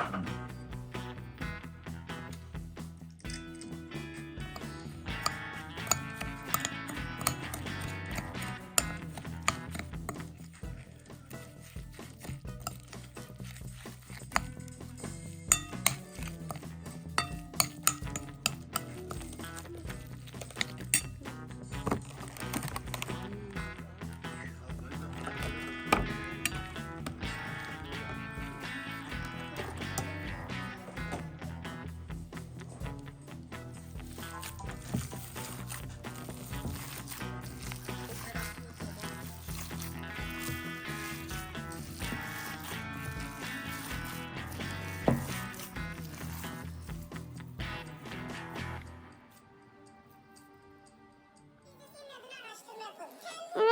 うん。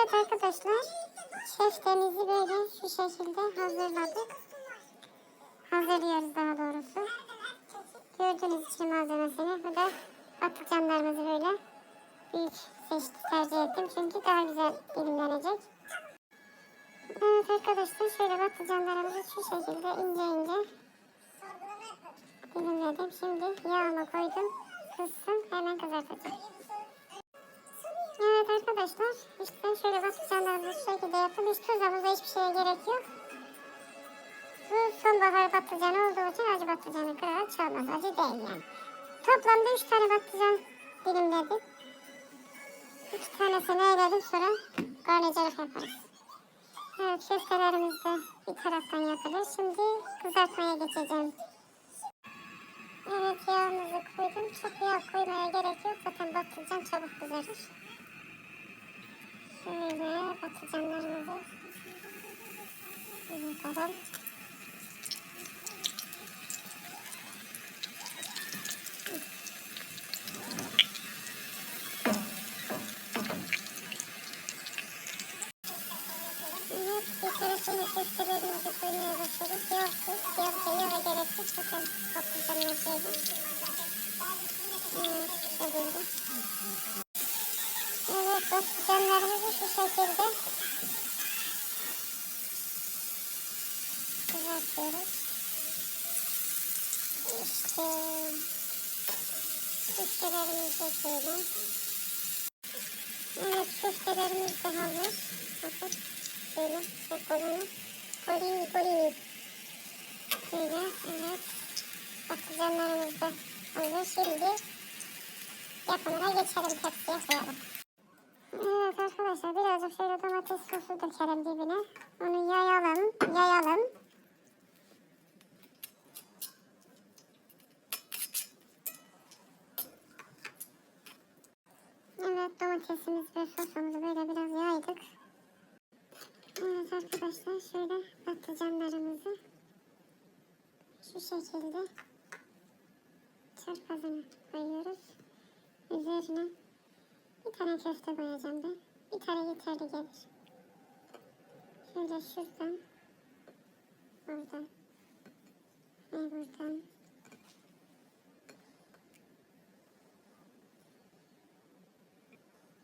Evet arkadaşlar, köftemizi böyle şu şekilde hazırladık. Hazırlıyoruz daha doğrusu. Gördüğünüz için malzemesini. Bu da patlıcanlarımızı böyle büyük seçti, tercih ettim. Çünkü daha güzel dilimlenecek. Evet arkadaşlar şöyle patlıcanlarımızı şu şekilde ince ince dilimledim. Şimdi yağıma koydum. Kızsın hemen kızartacağım. Evet arkadaşlar işte şöyle patlıcanlarımızı şu şekilde yaptım. Hiç tuz havuza hiçbir şeye gerek yok. Bu sonbahar patlıcanı olduğu için acı patlıcanı kırarak çalmaz. Acı değil yani. Toplamda 3 tane patlıcan dilimledim. 3 tanesini eyledim sonra garnitürlük yaparız. Evet köftelerimiz de bir taraftan yapılır. Şimdi kızartmaya geçeceğim. Evet yağımızı koydum. Çok yağ koymaya gerek yok. Zaten patlıcan çabuk kızarır. Patlıcanlarımızı kere şimdi köftelerimizi koymaya başladık. Yağsız, yağ, yağa gerek yok. Zaten patlıcanın şeydi. Evet, şöyle. Patlıcanlarımızı şu şekilde kızartıyoruz. İşte köftelerimiz de şöyle. Evet, köftelerimiz de hazır. Bakın, şöyle, çok kolunu. Kolini, kolini. Şöyle, evet. Patlıcanlarımız da hazır. Şimdi yapımına geçelim, tepsiye koyalım. Evet arkadaşlar birazcık şöyle domates sosu dökelim dibine. Onu yayalım, yayalım. Evet domatesimiz ve sosumuzu böyle biraz yaydık. Evet arkadaşlar şöyle patlıcanlarımızı şu şekilde çarpazına koyuyoruz. Üzerine bir tane köfte koyacağım ben. Bir tane yeterli gelir. Şöyle şuradan. Buradan. Ve buradan.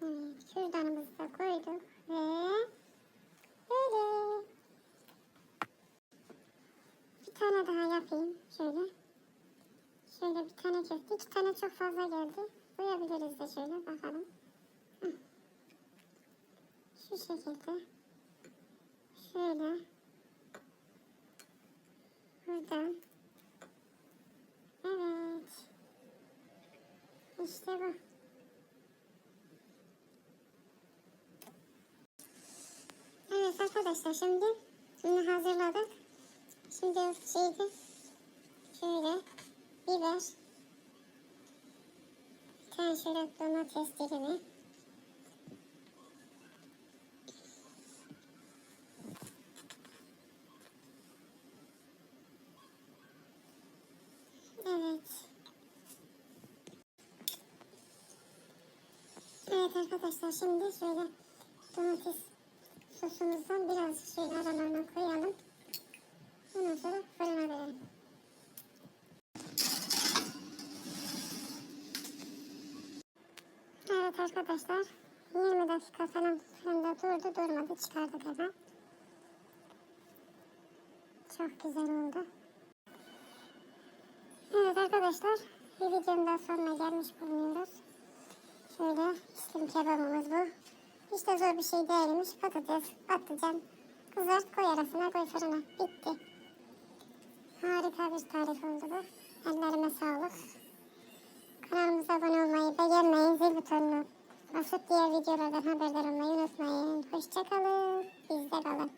Evet, kürdanımızı da koyduk ve böyle. Bir tane daha yapayım şöyle. Şöyle bir tane köfte. İki tane çok fazla geldi. Koyabiliriz de şöyle bakalım. Şu şekilde. Şöyle. Buradan. Evet. İşte bu. Evet arkadaşlar şimdi bunu hazırladık. Şimdi şeydi. Şöyle biber. Bir tane şöyle domates dilimi. Evet. Evet arkadaşlar şimdi şöyle domates sosumuzdan biraz şöyle aralarına koyalım. Ondan sonra fırına verelim. Evet arkadaşlar 20 dakika falan fırında durdu durmadı çıkardık hemen. Çok güzel oldu. Evet arkadaşlar bir videonun daha sonuna gelmiş bulunuyoruz. İslim kebabımız bu. Hiç de zor bir şey değilmiş. Patates, patlıcan, kızart koy arasına koy fırına. Bitti. Harika bir tarif oldu bu. Ellerime sağlık. Kanalımıza abone olmayı, beğenmeyi, zil butonunu basıp diğer videolardan haberdar olmayı unutmayın. Hoşçakalın. Bizde kalın.